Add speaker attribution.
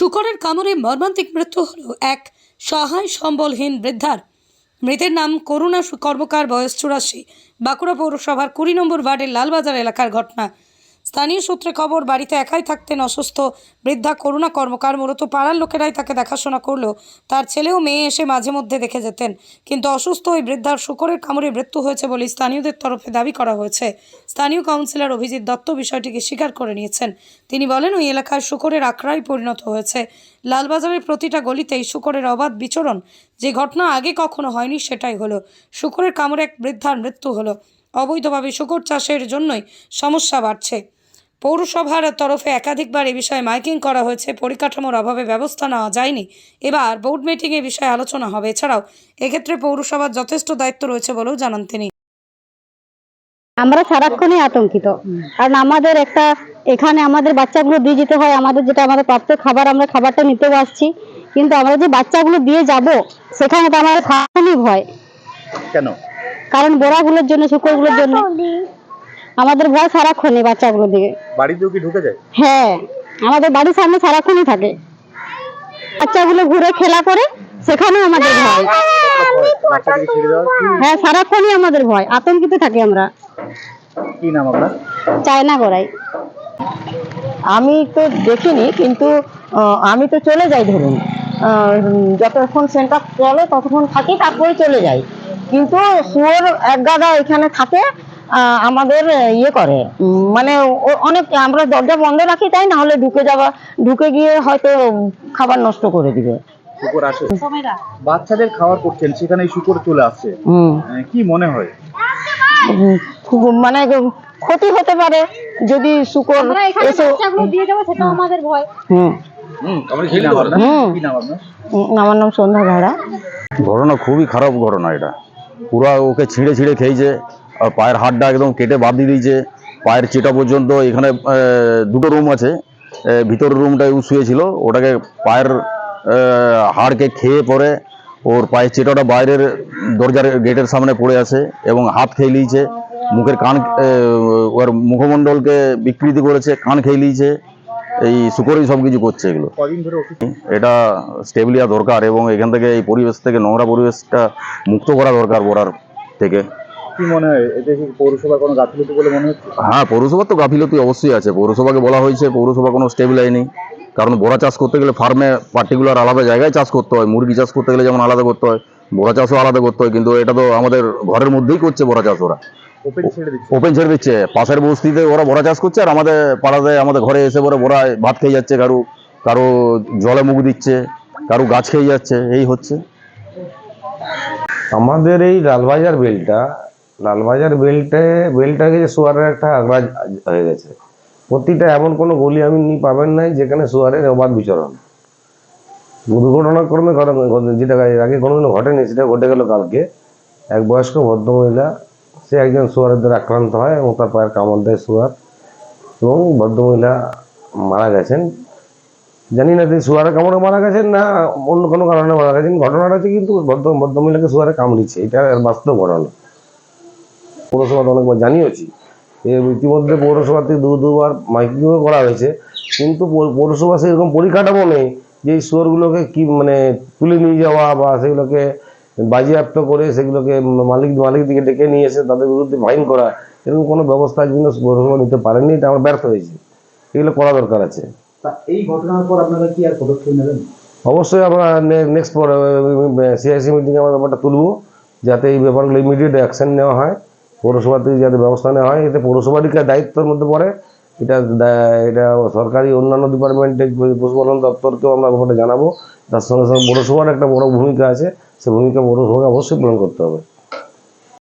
Speaker 1: শুকরের কামড়ে মর্মান্তিক মৃত্যু হল এক সহায় সম্বলহীন বৃদ্ধার। মৃতের নাম করুণা কর্মকার, বয়স চুরাশি। বাঁকুড়া পৌরসভার কুড়ি নম্বর ওয়ার্ডের লালবাজার এলাকার ঘটনা। স্থানীয় সূত্রে খবর, বাড়িতে একাই থাকতেন অসুস্থ বৃদ্ধা করুণা কর্মকার। মূলত পাড়ার লোকেরাই তাকে দেখাশোনা করলেও তার ছেলেও মেয়ে এসে মাঝে মধ্যে দেখে যেতেন। কিন্তু অসুস্থ ওই বৃদ্ধার শুকরের কামড়ে মৃত্যু হয়েছে বলে স্থানীয়দের তরফে দাবি করা হয়েছে। স্থানীয় কাউন্সিলর অভিজিৎ দত্ত বিষয়টিকে স্বীকার করে নিয়েছেন। তিনি বলেন, ওই এলাকায় শুকরের আখড়াই পরিণত হয়েছে। লালবাজারের প্রতিটা গলিতেই শুকরের অবাধ বিচরণ যে ঘটনা আগে কখনো হয়নি সেটাই হলো। শুকরের কামড়ে এক বৃদ্ধার মৃত্যু হলো। অবৈধভাবে শুকর চাষের জন্যই সমস্যা বাড়ছে। পৌরসভার তরফে একাধিকবার এ বিষয়ে মাইকিং করা হয়েছে। পরিকাঠামোর অভাবে ব্যবস্থা নেওয়া যায়নি। এবার বোর্ড মিটিং মিটিংয়ে বিষয়ে আলোচনা হবে। এছাড়াও এক্ষেত্রে পৌরসভার যথেষ্ট দায়িত্ব রয়েছে বলেও জানান তিনি।
Speaker 2: আমরা সারাক্ষণই আতঙ্কিত। কারণ আমাদের একটা এখানে আমাদের বাচ্চাগুলো দিয়ে যেতে হয় আমাদের যেটা আমাদের প্রাপ্ত খাবার আমরা খাবারটা নিতেও আসছি। কিন্তু আমরা যে বাচ্চাগুলো দিয়ে যাব সেখানে তো আমাদের খাওয়ানি ভয়।
Speaker 3: কেন?
Speaker 2: কারণ বোড়াগুলোর জন্য শুকরগুলোর জন্য। আমাদের ভয় সারাক্ষণই বাচ্চাগুলো দিকে
Speaker 3: বাড়িতেও কি ঢুকে যায়?
Speaker 2: হ্যাঁ আমাদের বাড়ির সামনে সারাক্ষণই থাকে। বাচ্চাগুলো ঘুরে খেলা করে সেখানেও আমাদের ভয়। হ্যাঁ সারাক্ষণই আমাদের ভয়। আতঙ্কিত থাকি আমরা।
Speaker 3: কি নাম আপনার?
Speaker 2: চায়না গড়াই।
Speaker 4: আমি তো দেখিনি কিন্তু আহ, আমি তো চলে যাই ধরুন। আহ, যতক্ষণ সেন্টার চলে ততক্ষণ থাকি তারপরে চলে যাই। কিন্তু শুয়োর এক গাদা এখানে থাকে আমাদের ইয়ে করে। মানে অনেক আমরা দরজা বন্ধ রাখি তাই না? হলে ঢুকে যাওয়া ঢুকে গিয়ে হয়তো খাবার নষ্ট করে দিবে।
Speaker 3: শুকর আসে। বাচ্চাদের খাবার করছেন সেখানে শুকর চলে আসছে। কি মনে হয়?
Speaker 4: মানে ক্ষতি হতে পারে যদি শুকর এসে
Speaker 2: দিয়ে যাব সেটা আমাদের ভয়।
Speaker 4: হুম। আমার নাম সন্ধ্যা ভাড়া।
Speaker 5: ঘটনা খুবই খারাপ ঘটনা এটা। পুরা ওকে ছিঁড়ে ছিঁড়ে খেয়েছে। পায়ের হাড়টা একদম কেটে বাদ দিয়ে দিয়েছে। পায়ের চেটা পর্যন্ত এখানে দুটো রুম আছে। আহ, ভিতরের রুমটায় ও শুয়েছিল। ওটাকে পায়ের হাড়কে খেয়ে পরে ওর পায়ের চেটাটা বাইরের দরজার গেটের সামনে পড়ে আছে এবং হাত খেয়ে নিয়েছে। মুখের কান ওর মুখমণ্ডলকে বিকৃতি করেছে কান খেয়ে নিয়েছে। এই শুকরেই সব কিছু করছে এগুলো। এটা স্টেবলিয়া দরকার এবং এখান থেকে এই পরিবেশ থেকে নোংরা পরিবেশটা মুক্ত করা দরকার বোরার থেকে।
Speaker 3: কি মনে হয়? এতে কি পৌরসভার কোনো গাফিলতি বলে মনে হচ্ছে?
Speaker 5: হ্যাঁ পৌরসভার তো গাফিলতি অবশ্যই আছে। পৌরসভাকে বলা হয়েছে পৌরসভা কোনো স্টেবল নেই। কারণ বোরা চাষ করতে গেলে ফার্মে পার্টিকুলার আলাদা জায়গায় চাষ করতে হয়। মুরগি চাষ করতে গেলে যেমন আলাদা করতে হয় বোরা চাষও আলাদা করতে হয়। কিন্তু এটা তো আমাদের ঘরের মধ্যেই করছে বোরা চাষ ওরা।
Speaker 3: ওপেন ছেড়ে দিচ্ছে।
Speaker 5: ওপেন ছেড়ে দিচ্ছে। পাশের বস্তিতে ওরা বোরা চাষ করছে আর আমাদের পাড়াতে আমাদের ঘরে এসে পরে বোরা ভাত খেয়ে যাচ্ছে কারও কারও জলে মুখ দিচ্ছে কারও গাছ খেয়ে যাচ্ছে। এই হচ্ছে।
Speaker 6: আমাদের এই লালবাজার বেলটা লালবাজার বেলটে, বেলটা গেছে সোয়ারের একটা আগড়া হয়ে গেছে। প্রতিটা এমন কোনো গলি আমি পাবেন নাই যেখানে সোয়ারের অবাধ বিচরণ। দুর্ঘটনাক্রমে ঘটে- ঘটে- যেটা আগে কোনোদিনও ঘটেনি, সেটা ঘটে গেল কালকে। এক বয়স্ক ভদ্রমহিলা, সে একজন সোয়ারের দ্বারা আক্রান্ত হয় এবং তার পায়ের কামড় দেয় সোয়ার এবং ভদ্রমহিলা মারা গেছেন। জানি না তিনি সুয়ারে কামড়ে মারা গেছেন না অন্য কোনো কারণে মারা গেছেন। ঘটনাটা হচ্ছে কিন্তু ভদ্র, ভদ্রমহিলাকে সুয়ারে কামড়িচ্ছে এটা বাস্তব ঘটনা। পৌরসভা অনেকবার জানিয়েছি এর ইতিমধ্যে পৌরসভা থেকে দু দুবার মাইকিংও করা হয়েছে কিন্তু পৌরসভা সেরকম পরিকাঠামো নেই যে এই শুয়োরগুলোকে কি মানে তুলে নিয়ে যাওয়া বা সেগুলোকে বাজেয়াপ্ত করে সেগুলোকে মালিক মালিক দিকে ডেকে নিয়ে এসে তাদের বিরুদ্ধে ফাইন করা এরকম কোনো ব্যবস্থা কিন্তু পৌরসভা নিতে পারেনি এটা আমরা ব্যর্থ হয়েছি এগুলো করা দরকার আছে
Speaker 3: এই ঘটনার পর আপনারা কি আর পদক্ষেপ নেবেন
Speaker 6: অবশ্যই আমরা নেক্সট সিআইসি মিটিংয়ে আমরা ব্যাপারটা তুলবো যাতে এই ব্যাপারগুলো ইমিডিয়েট অ্যাকশন নেওয়া হয় পৌরসভা থেকে যাতে ব্যবস্থা নেওয়া হয়, এতে পৌরসভারই দায়িত্বের মধ্যে পড়ে। এটা এটা সরকারি অন্যান্য ডিপার্টমেন্টে পশুপালন দপ্তরকেও আমরা ব্যাপারটা জানাব। তার সঙ্গে সঙ্গে পৌরসভার একটা বড় ভূমিকা আছে, সে ভূমিকা পৌরসভাকে অবশ্যই পূরণ করতে হবে।